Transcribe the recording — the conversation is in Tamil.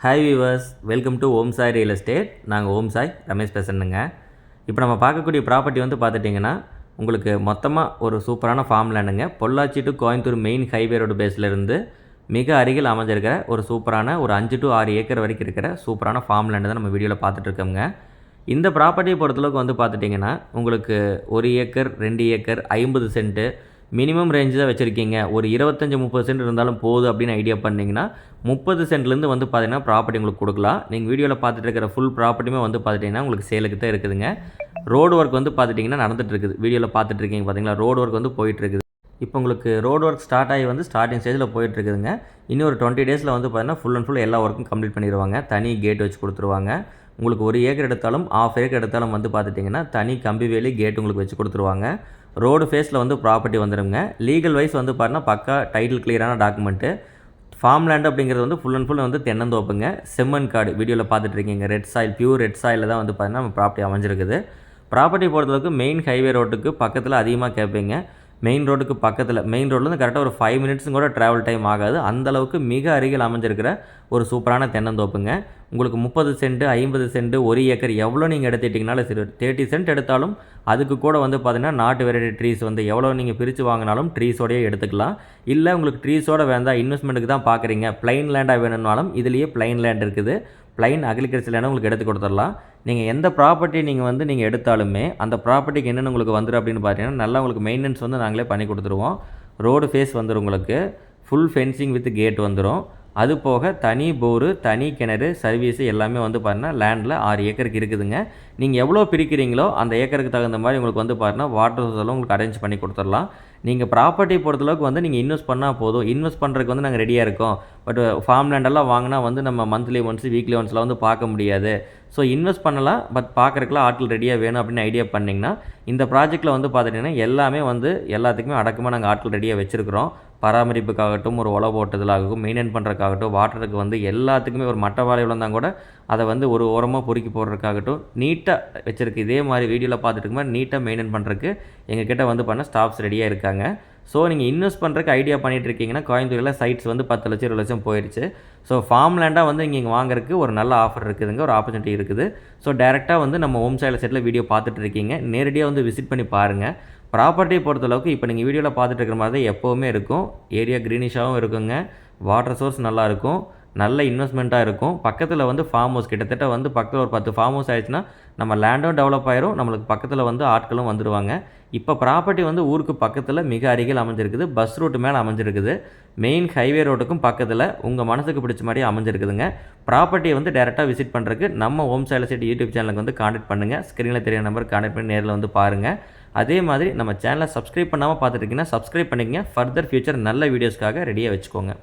Hi viewers welcome to Om Sai real estate நாங்கள் ஓம் சாய் ரமேஷ் பேசணுங்க இப்போ நம்ம பார்க்கக்கூடிய ப்ராப்பர்ட்டி வந்து பார்த்துட்டிங்கன்னா உங்களுக்கு மொத்தமாக ஒரு சூப்பரான farm லேண்டுங்க Pollachi to Coimbatore main highway road பேஸ்லேருந்து மிக அருகில் அமைஞ்சிருக்கிற ஒரு சூப்பரான ஒரு அஞ்சு டு ஆறு ஏக்கர் வரைக்கும் இருக்கிற சூப்பரான ஃபார்ம் லேண்டு தான் நம்ம வீடியோவில் பார்த்துட்ருக்கோங்க இந்த ப்ராப்பர்ட்டியை பொறுத்தளவுக்கு வந்து பார்த்துட்டிங்கன்னா உங்களுக்கு ஒரு ஏக்கர் ரெண்டு ஏக்கர் ஐம்பது சென்ட்டு மினிமம் ரேஞ்சு தான் வச்சுருக்கீங்க. ஒரு இருபத்தஞ்சி முப்பது சென்ட் இருந்தாலும் போதும் அப்படின்னு ஐடியா பண்ணிங்கன்னா முப்பது சென்ட்லேருந்து வந்து பார்த்தீங்கன்னா ப்ராப்பர்ட்டி உங்களுக்கு கொடுக்கலாம். நீங்கள் வீடியோவில் பார்த்துட்டு இருக்கிற ஃபுல் ப்ராப்பர்ட்டியுமே வந்து பார்த்துட்டிங்கன்னா உங்களுக்கு சேலுக்கு தான் இருக்குதுங்க. ரோடு ஒர்க் வந்து பார்த்துட்டிங்கன்னா நடந்துட்டு இருக்குது. வீடியோவில் பார்த்துட்டு இருக்கீங்க பார்த்தீங்களா ரோடு ஒர்க் வந்து போயிட்டு இருக்குது. இப்போ உங்களுக்கு ரோடு ஒர்க் ஸ்டார்ட் ஆகி வந்து ஸ்டார்டிங் ஸ்டேஜில் போயிட்டுருக்குதுங்க இன்னொரு இன்னும் ஒரு டுவெண்ட்டி டேஸில் வந்து பார்த்தீங்கன்னா ஃபுல் அண்ட் ஃபுல் எல்லா ஒர்க்கும் கம்ப்ளீட் பண்ணிடுவாங்க. தனி கேட் வச்சு கொடுத்துருவாங்க. உங்களுக்கு ஒரு ஏக்கர் எடுத்தாலும் ஆஃப் ஏக்கர் எடுத்தாலும் வந்து பார்த்துட்டிங்கன்னா தனி கம்பி வேலி கேட் உங்களுக்கு வச்சு கொடுத்துருவாங்க. ரோடு ஃபேஸில் வந்து ப்ராப்பர்ட்டி வந்துடுங்க லீகல் வைஸ் வந்து பார்த்தீங்கன்னா பக்கா டைட்டில் கிளியரான டாக்குமெண்ட்டு ஃபார்ம் லேண்ட் அப்படிங்கிறது வந்து ஃபுல் அண்ட் ஃபுல் வந்து தென்னந்தோப்புங்க. செம்மன் காடு. வீடியோவில் பார்த்துட்ருக்கீங்க ரெட் சாயில் பியூர் ரெட் சாயிலில் தான் வந்து பார்த்தீங்கன்னா நம்ம ப்ராப்பர்ட்டி அமைஞ்சிருக்குது. ப்ராப்பர்ட்டி பொறுத்தளவுக்கு மெயின் ஹைவே ரோட்டுக்கு பக்கத்தில் அதிகமாக கேட்பீங்க மெயின் ரோடுக்கு பக்கத்தில் மெயின் ரோட்லேருந்து கரெக்டாக ஒரு ஃபைவ் மினிட்ஸும் கூட ட்ராவல் டைம் ஆகாது. அந்தளவுக்கு மிக அருகில் அமைஞ்சிருக்கிற ஒரு சூப்பரான தென்னந்தோப்புங்க. உங்களுக்கு முப்பது சென்ட் ஐம்பது சென்ட் ஒரு ஏக்கர் எவ்வளோ நீங்கள் எடுத்துட்டிங்கனாலும் சரி தேர்ட்டி சென்ட் எடுத்தாலும் அதுக்கு கூட வந்து பார்த்திங்கன்னா நாட்டு வெரைட்டி ட்ரீஸ் வந்து எவ்வளோ நீங்கள் பிரித்து வாங்கினாலும் ட்ரீஸோடையே எடுத்துக்கலாம். இல்லை உங்களுக்கு ட்ரீஸோட வேண்டாம் இன்வெஸ்ட்மெண்ட்டுக்கு தான் பார்க்குறீங்க. பிளைன் லேண்டாக வேணும்னாலும் இதுலேயே பிளைன் லேண்ட் இருக்குது. பிளைன் அக்ரிகல்ச்சர் லேண்ட் உங்களுக்கு எடுத்து கொடுத்துடலாம். நீங்கள் எந்த ப்ராப்பர்ட்டி நீங்கள் வந்து நீங்கள் எடுத்தாலுமே அந்த ப்ராப்பர்ட்டிக்கு என்னென்ன உங்களுக்கு வந்துடும் அப்படின்னு பார்த்தீங்கன்னா நல்லா உங்களுக்கு மெயின்டெனன்ஸ் வந்து நாங்களே பண்ணி கொடுத்துருவோம். ரோடு ஃபேஸ் வந்துடும் உங்களுக்கு. ஃபுல் ஃபென்சிங் வித் கேட் வந்துடும் அது போக தனி போரு தனி கிணறு சர்வீஸு எல்லாமே வந்து பாருன்னா லேண்டில் ஆறு ஏக்கருக்கு இருக்குதுங்க. நீங்கள் எவ்வளோ பிரிக்கிறீங்களோ அந்த ஏக்கருக்கு தகுந்த மாதிரி உங்களுக்கு வந்து பாருன்னா வாட்டர் சோர்ஸ் எல்லாம் உங்களுக்கு அரேஞ்ச் பண்ணி கொடுத்துடலாம். நீங்கள் ப்ராப்பர்ட்டி பொறுத்தளவுக்கு வந்து நீங்கள் இன்வெஸ்ட் பண்ணால் போதும். இன்வெஸ்ட் பண்ணுறதுக்கு வந்து நாங்கள் ரெடியாக இருக்கோம். பட் ஃபார்ம் uh, லேண்டெல்லாம் வாங்கினா வந்து நம்ம மந்த்லி ஒன்ஸ் வீக்லி ஒன்ஸில் வந்து பார்க்க முடியாது. ஸோ இன்வெஸ்ட் பண்ணலாம் பட் பார்க்குறக்குலாம் ஆட்கள் ரெடியாக வேணும் அப்படின்னு ஐடியா பண்ணிங்கன்னா இந்த ப்ராஜெக்ட்டில் வந்து பார்த்துட்டிங்கன்னா எல்லாமே வந்து எல்லாத்துக்குமே அடக்கமாக நாங்கள் ஆட்கள் ரெடியாக வச்சுருக்கிறோம். பராமரிப்புக்காகட்டும் ஒரு உழவு ஓட்டுதலாகட்டும் மெயின்டைன் பண்ணுறதுக்காகட்டும் வாட்டருக்கு வந்து எல்லாத்துக்குமே ஒரு மட்டை வாழை விழுந்தால் கூட அதை வந்து ஒரு ஓரமாக பொறுக்கி போடுறதுக்காகட்டும் நீட்டாக வச்சுருக்கு. இதே மாதிரி வீடியோவில் பார்த்துட்டு இருக்கும்போது நீட்டாக மெயின்டைன் பண்ணுறதுக்கு எங்கள் கிட்டே வந்து பண்ண ஸ்டாஃப்ஸ் ரெடியாக இருக்காங்க. ஸோ நீங்கள் இன்வெஸ்ட் பண்ணுறக்கு ஐடியா பண்ணிகிட்டு இருக்கீங்கன்னா கோயம்புத்தூரில் சைட்ஸ் வந்து பத்து லட்சம் இருபது லட்சம் போயிடுச்சு ஸோ ஃபார்ம் லேண்டாக வந்து இங்கே வாங்குறதுக்கு ஒரு நல்ல ஆஃபர் இருக்குதுங்க ஒரு ஆப்பர்ச்சுனிட்டி இருக்குது. ஸோ டேரெக்டாக வந்து நம்ம ஹோம் சைடில் செட்டில் வீடியோ பார்த்துட்டு இருக்கீங்க நேரடியாக வந்து விசிட் பண்ணி பாருங்கள் ப்ராப்பர்ட்டியை பொறுத்தளவுக்கு இப்போ நீங்கள் வீடியோவில் பார்த்துட்டு இருக்கிற மாதிரி தான் எப்போவுமே இருக்கும். ஏரியா க்ரீனிஷாகவும் இருக்குங்க. வாட்டர் சோர்ஸ் நல்லாயிருக்கும் நல்ல இன்வெஸ்ட்மெண்ட்டாக இருக்கும். பக்கத்தில் வந்து ஃபார்ம் ஹவுஸ் கிட்டத்தட்ட வந்து பக்கத்தில் ஒரு பத்து ஃபார்ம் ஹவுஸ் ஆயிடுச்சுன்னா நம்ம லேண்டும் டெவலப் ஆயிரும். நம்மளுக்கு பக்கத்தில் வந்து ஆட்களும் வந்துடுவாங்க இப்போ ப்ராப்பர்ட்டி வந்து ஊருக்கு பக்கத்தில் மிக அருகில் அமைஞ்சிருக்குது. பஸ் ரூட்டு மேலே அமைஞ்சிருக்குது. மெயின் ஹைவே ரோட்டுக்கும் பக்கத்தில் உங்கள் மனசுக்கு பிடிச்ச மாதிரி அமைஞ்சிருக்குதுங்க. ப்ராப்பர்ட்டியை வந்து டேரெக்டாக விசிட் பண்ணுறதுக்கு நம்ம ஹோம் சைல சைட் யூடியூப் சேனலுக்கு வந்து காண்டாக்ட் பண்ணுங்கள் ஸ்க்ரீனில் தெரிய நம்பர் காண்டாக்ட் பண்ணி நேரில் வந்து பாருங்கள் அதே மாதிரி நம்ம சேனலை சப்ஸ்கிரைப் பண்ணாமல் பார்த்துட்டு இருக்கீங்கன்னா சப்ஸ்கிரைப் பண்ணிக்கங்க. ஃபர்தர் ஃபியூச்சர் நல்ல வீடியோஸ்க்காக ரெடியாக வச்சுக்கோங்க.